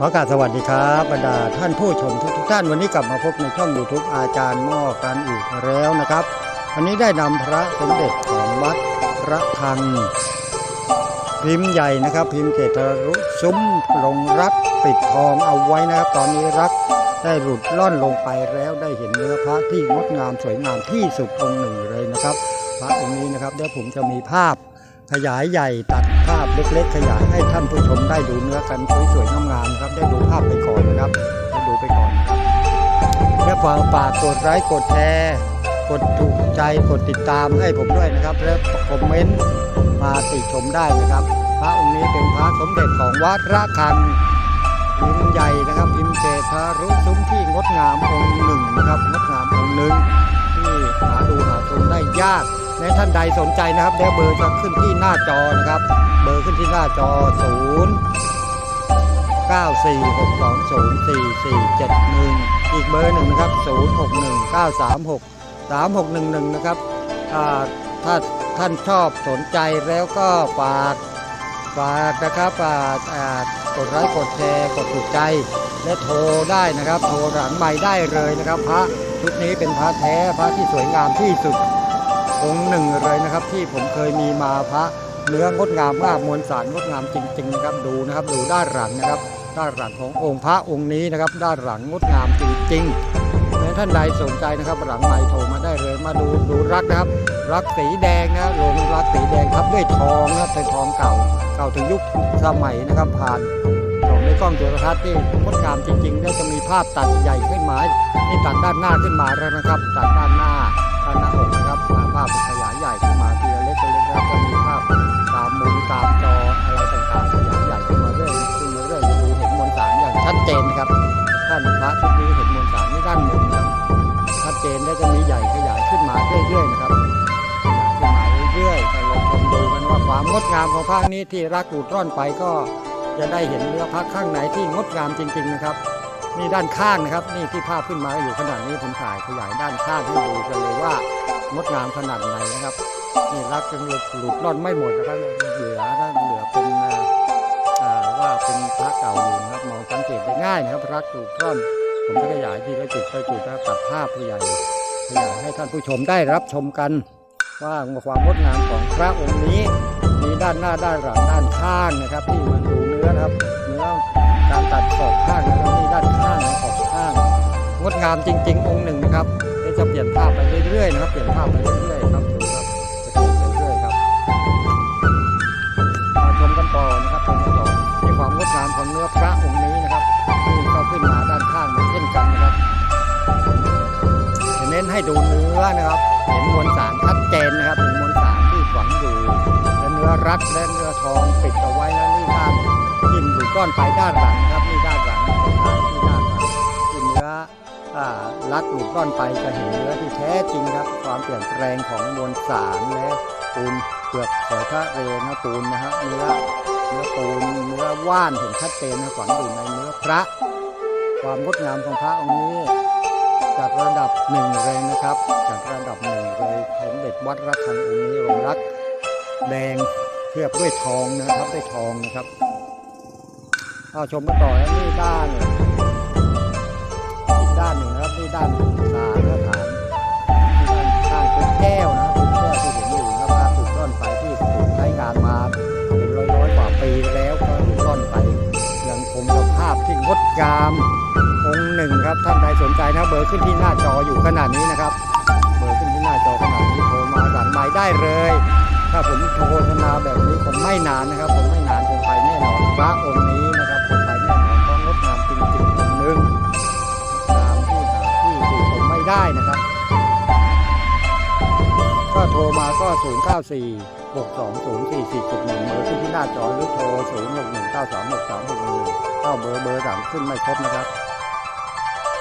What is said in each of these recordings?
ขอกราบสวัสดีครับบรรดาท่านผู้ชมทุกทท่านวันนี้กลับมาพบในช่อง YouTube อาจารย์ม้อกันอีกแล้วนะครับ วันนี้ได้นำพระสมเด็จของวัดระฆัง พิมพ์ใหญ่นะครับ พิมพ์เกตรุซุ้มลงรักปิดทองเอาไว้นะครับ ตอนนี้รักได้หลุดล่อนลงไปแล้วได้เห็นเนื้อพระที่งดงามสวยงามที่สุดองค์หนึ่งเลยนะครับ พระองค์นี้นะครับเดี๋ยวผมจะมีภาพขยายใหญ่ตัด ภาพเล็ก ๆ ขยายให้ท่านผู้ชมได้ดูเนื้อกันสวยๆงามๆครับ ได้ดูภาพไปก่อนนะครับได้ดูไปก่อนนะครับและฝากฝากกดไลค์กดแชร์ กดถูกใจกดติดตามให้ผมด้วยนะครับ และคอมเมนต์มาติชมได้นะครับ พระองค์นี้เป็นพระสมเด็จของวัดระฆังพิมพ์ใหญ่นะครับพิมพ์เกตารุซุ้มที่งดงามองค์หนึ่งนะครับงดงามองค์หนึ่งที่หาดูหาชมได้ยากในท่านใดสนใจนะครับเดี๋ยวเบอร์จะขึ้นที่หน้าจอนะครับ เบอร์ขึ้นที่หน้าจอ 0 9 4 6 2 0 4 4 7 1 อีกเบอร์หนึ่งนะครับ 0 6 1 9 3 6 3 6 1 1 นะครับถ้าท่านชอบสนใจแล้วก็ฝากฝากนะครับกดไลค์กดแชร์กดถูกใจ และโทรได้นะครับ โทรหลังใหม่ได้เลยนะครับ พระชุดนี้เป็นพระแท้พระที่สวยงามที่สุดองค์หนึ่งเลยนะครับ ที่ผมเคยมีมาพระ เนื้องดงามมากมวลสารงดงามจริงๆนะครับดูนะครับดูด้านหลังนะครับ ด้านหลังขององค์พระองค์นี้นะครับ ด้านหลังงดงามจริงๆถ้าท่านใดสนใจนะครับหลังไมค์โทรมาได้เลยมาดูดูรักนะครับ รักสีแดงนะลงรักสีแดงทับด้วยทองนะครับเป็นทองเก่าเก่าถึงยุคสมัยนะครับผ่านส่องในกล้องจุลทรรศน์ที่งดงามจริงๆแล้วจะมีภาพตัดใหญ่ขึ้นมานี่ตัดด้านหน้าขึ้นมาแล้วนะครับ ตัดด้านหน้าานพระชุดนี้เห็นมวลสารที่ด้านมุมนะครับชัดเจนและจะมีใหญ่ขยายขึ้นมาเรื่อยๆนะครับขึ้นมาเรื่อยๆถ้าลองชมดูกันว่าความงดงามของภาคนี้ที่รักดูดร่อนไปก็จะได้เห็นเนื้อพระข้างในที่งดงามจริง ๆนะครับนี่ด้านข้างนะครับ นี่ที่ภาพขึ้นมาอยู่ขนาดนี้ผมถ่ายขยายด้านข้างให้ดูกันเลยว่างดงามขนาดไหนนะครับนี่รักจนหลุดหลุดร่อนไม่หมดนะครับเหลือนะเหลือเป็น ว่าเป็นพระเก่าอยู่นะครับมองสังเกตได้ง่ายนะครับพรักหลุดร่อนผมจะขยายทีละจุดละจุดนะตัดภาพผู้ใหญ่ขยายให้ท่านผู้ชมได้รับชมกัน ว่าความงดงามของพระองค์นี้ มีด้านหน้าด้านหลังด้านข้างนะครับ ที่มันดูเนื้อนะครับ เนื้อการตัดขอบข้างนะครับนี่ด้านข้างขอบข้าง งดงามจริง ๆ องค์หนึ่งนะครับเดี๋ยวจะเปลี่ยนภาพไปเรื่อยๆนะครับ เปลี่ยนภาพไปเรื่อย น้นให้ดูเนื้อนะครับ เห็นมวลสารชัดเจนนะครับเห็นมวลสารที่ฝังอยู่และเนื้อรักและเนื้อทองปิดเอาไว้แล้วนี่ด้านทิ่มหลุดก้อนไปด้านหลังครับนี่ด้านหลังของถ่ายที่ด้านหลังที่เนื้ออ่ารักหลุดก้อนไปจะเห็นเนื้อที่แท้จริงครับ ความเปลี่ยนแปลงของมวลสารและปูนเปลือกหอยทะเลนะปูนนะฮะเนื้อเนื้อปูนเนื้อว่านเห็นชัดเจนนะฝังอยู่ในเนื้อพระ ความงดงามของพระองค์นี้ หนึ่งเลยนะครับจากระดับหนึ่งเลยสมเด็จวัดระฆังองค์นี้องรักแดงเคลือบด้วยทองนะครับด้วยทองนะครับเอาชมกันต่อแล้วนี่ด้านอีกด้านหนึ่งนะครับนี่ด้านฐานนะฐานนี่ด้านข้างเป็นแก้วนะครับเป็นแก้วที่เห็นอยู่นะครับภาถูกร่อนไปที่ถูกใช้งานมาเป็นร้อยร้อยกว่าปีแล้วก็ถูกร่อนไปยังคงสภาพที่งดงาม องค์หนึ่งครับท่านใดสนใจนะเบอร์ขึ้นที่หน้าจออยู่ขนาดนี้นะครับ เบอร์ขึ้นที่หน้าจอขนาดนี้โทรมาสั่งหมายได้เลย ถ้าผมโฆษณาแบบนี้คงไม่นานนะครับ ผมไม่นานคงไปแน่นอนพระองค์นี้นะครับคงไปแน่นอนเพราะงดงามจริงๆองค์หนึ่งงามที่หาที่ติชมไม่ได้นะครับ ก็โทรมาก็ 0 9 4 6 2 0 4 4 7 1เบอร์ขึ้นที่หน้าจอหรือโทร 0 6 1 9 3 6 3 6 1เข้าเบอร์เบอร์หลังขึ้นไม่ครบนะครับ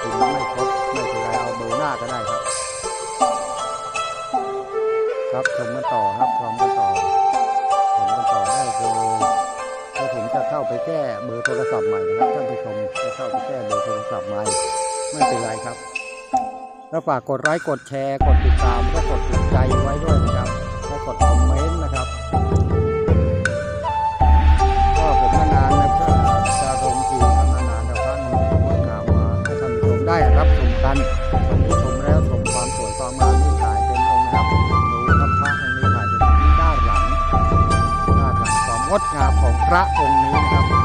ถึงไม่ครบไม่เป็นไรเอาเบอร์หน้าก็ได้ครับ ครับชมกันต่อครับพร้อมกันต่อชมกันต่อได้เลยแล้วผมจะเข้าไปแก้เบอร์โทรศัพท์ใหม่นะครับท่านผู้ชมจะเข้าไปแก้เบอร์โทรศัพท์ใหม่ไม่เป็นไรครับ แล้วฝากกดไลค์กดแชร์กดติดตามและกดถูกใจไว้ด้วยนะครับและกดคอมเมนต์ ดงามของพระองค์นี้นะครับ